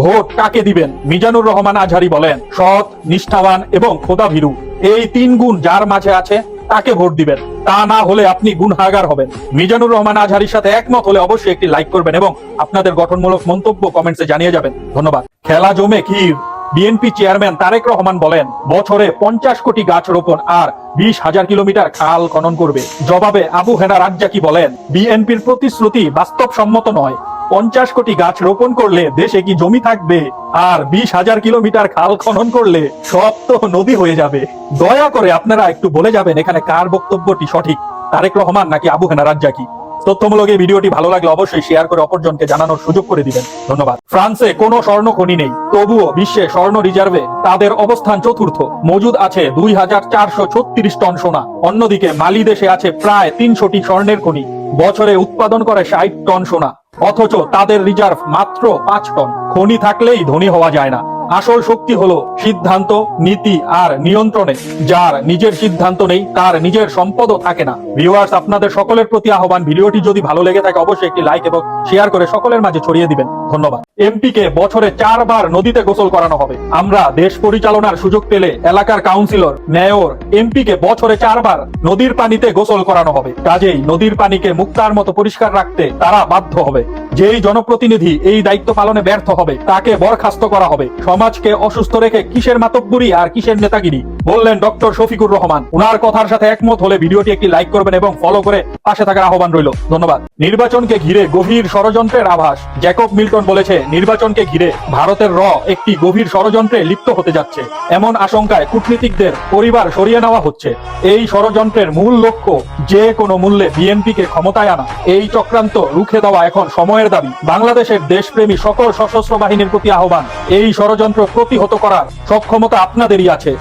Vote কাকে দিবেন? মিজানুর রহমান আজহারি বলেন, সৎ, নিষ্ঠাবান এবং খোদা ভীরু এই তিন গুণ যার মাঝে আছে, তাকে ভোট দিবেন। তা না হলে আপনি গুণহাগার হবেন। মিজানুর রহমান আজহারির সাথে একমত হলে অবশ্যই একটি লাইক করবেন এবং আপনাদের গঠনমূলক মন্তব্য কমেন্টসে জানিয়ে যাবেন। ধন্যবাদ। খেলা জমে ক্ষীর। বিএনপি চেয়ারম্যান তারেক রহমান বলেন, বছরে পঞ্চাশ কোটি গাছ রোপণ আর বিশ হাজার কিলোমিটার খাল খনন করবে। জবাবে আবু হেনা রাজ্জাকি বলেন, বিএনপির প্রতিশ্রুতি বাস্তবসম্মত নয়। পঞ্চাশ কোটি গাছ রোপণ করলে দেশে কি জমি থাকবে? আর বিশ হাজার কিলোমিটার খাল খনন করলে সব তো নদী হয়ে যাবে। দয়া করে আপনারা একটু বলে যাবেন এখানে কার বক্তব্যটি সঠিক? তারেক রহমান নাকি আবু হেনা রাজ্জাকি? তথ্যমূলক এই ভিডিওটি ভালো লাগলে অবশ্যই শেয়ার করে অপরজনকে জানানোর সুযোগ করে দিবেন। ধন্যবাদ। ফ্রান্সে কোনো স্বর্ণ খনি নেই। তবুও বিশ্বে স্বর্ণ রিজার্ভে তাদের অবস্থান চতুর্থ। মজুদ আছে দুই হাজার চারশো ছত্রিশ টন সোনা। অন্যদিকে মালি দেশে আছে প্রায় তিনশোটি স্বর্ণের খনি। বছরে উৎপাদন করে ষাট টন সোনা। অথচ তাদের রিজার্ভ মাত্র পাঁচ টন। খনি থাকলেই ধনী হওয়া যায় না। আসল শক্তি হলো সিদ্ধান্ত, নীতি আর নিয়ন্ত্রণে। যার নিজের সিদ্ধান্ত নেই, তার নিজের সম্পদও থাকে না। ভিউয়ার্স আপনাদের সকলের প্রতি আহ্বান। ভিডিওটি যদি ভালো লেগে থাকে, অবশ্যই একটি লাইক এবং শেয়ার করে সকলের মাঝে ছড়িয়ে দিবেন। ধন্যবাদ। এমপি কে বছরে চারবার নদীতে গোসল করানো হবে। আমরা দেশ পরিচালনার সুযোগ পেলে এলাকার কাউন্সিলর, মেয়র এমপি কে বছরে চারবার নদীর পানিতে গোসল করানো হবে। কাজেই নদীর পানিকে মুক্তার মতো পরিষ্কার রাখতে তারা বাধ্য হবে। যেই জনপ্রতিনিধি এই দায়িত্ব পালনে ব্যর্থ হবে, তাকে বরখাস্ত করা হবে। সমাজকে অসুস্থ রেখে কিসের মাতব্বরি আর কিসের নেতাগিরি? বললেন ডক্টর শফিকুর রহমান। উনার কথার সাথে একমত হলে ভিডিওটি একটি লাইক করবেন এবং ফলো করে পাশে থাকার আহ্বান রইল। ধন্যবাদ। নির্বাচনকে ঘিরে গভীর ষড়যন্ত্রের আভাস, জ্যাকব মিল্টন বলেছে, নির্বাচনকে ঘিরে ভারতের র একটি গভীর ষড়যন্ত্রে লিপ্ত হতে যাচ্ছে। এমন আশঙ্কায় কূটনীতিকদের পরিবার সরিয়ে নেওয়া হচ্ছে। এই ষড়যন্ত্রের মূল লক্ষ্য যে কোনো মূল্যে বিএনপিকে ক্ষমতায় আনা। এই চক্রান্ত রুখে দেওয়া এখন সময়ের দাবি। বাংলাদেশের দেশপ্রেমী সকল সশস্ত্র বাহিনীর প্রতি আহ্বান। এই ষড়যন্ত্র প্রতিহত করার সক্ষমতা আপনাদেরই আছে।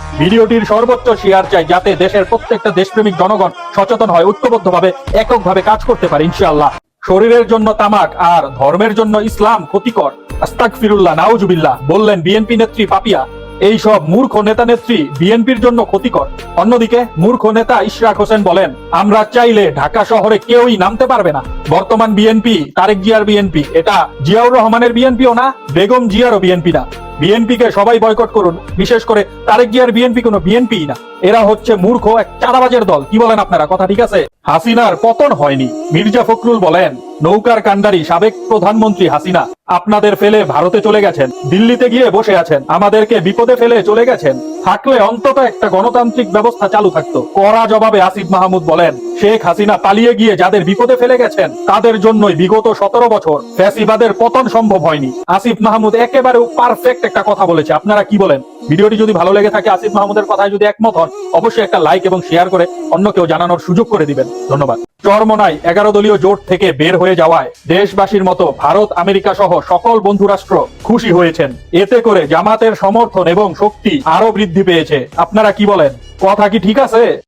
ভিডিওটির সর্বোচ্চ শেয়ার চাই যাতে দেশের প্রত্যেকটা দেশপ্রেমিক জনগণ সচেতন হয়, ঐক্যবদ্ধভাবে, এককভাবে কাজ করতে পারে, ইনশাআল্লাহ। শরীরের জন্য তামাক আর ধর্মের জন্য ইসলাম ক্ষতিকর। আস্তাক ফিরুল্লাহ নাউজুবিল্লাহ, বললেন বিএনপি নেত্রী পাপিয়া। এই সব মূর্খ নেতা নেত্রী বিএনপির জন্য ক্ষতিকর। অন্যদিকে মূর্খ নেতা ইশরাক হোসেন বলেন, আমরা চাইলে ঢাকা শহরে কেউই নামতে পারবে না। বর্তমান বিএনপি, তারেক জিয়ার বিএনপি, এটা জিয়াউর রহমানের বিএনপিও না, বেগম জিয়ারও বিএনপি না। বিএনপি কে সবাই বয়কট করুন। বিশেষ করে তারেক জিয়ার বিএনপি কোনো বিএনপি না। এরা হচ্ছে মূর্খ এক চাঁদাবাজের দল। কি বলেন আপনারা? কথা ঠিক আছে? হাসিনার পতন হয়নি। মির্জা ফখরুল বলেন, নৌকার কান্ডারি সাবেক প্রধানমন্ত্রী হাসিনা। আপনাদের ফেলে ভারতে চলে গেছেন, দিল্লিতে গিয়ে বসে আছেন, আমাদেরকে বিপদে ফেলে চলে গেছেন, থাকলে অন্তত একটা গণতান্ত্রিক ব্যবস্থা চালু থাকতো। করা জবাবে আসিফ মাহমুদ বলেন, শেখ হাসিনা পালিয়ে গিয়ে যাদের বিপদে ফেলে গেছেন, তাদের জন্যই বিগত সতেরো বছর ফ্যাসিবাদের পতন সম্ভব হয়নি। আসিফ মাহমুদ একেবারে পারফেক্ট একটা কথা বলেছে, আপনারা কি বলেন? ভিডিওটি যদি ভালো লেগে থাকে, আসিফ মাহমুদের কথায় যদি একমত হন, অবশ্যই একটা লাইক এবং শেয়ার করে অন্য কেউ জানানোর সুযোগ করে দিবেন। ধন্যবাদ। চরমনায় এগারো দলীয় জোট থেকে বের হয়ে যাওয়ায় দেশবাসীর মতো ভারত, আমেরিকা সহ সকল বন্ধুরাষ্ট্র খুশি হয়েছেন। এতে করে জামাতের সমর্থন এবং শক্তি আরও বৃদ্ধি পেয়েছে। আপনারা কি বলেন? কথা কি ঠিক আছে?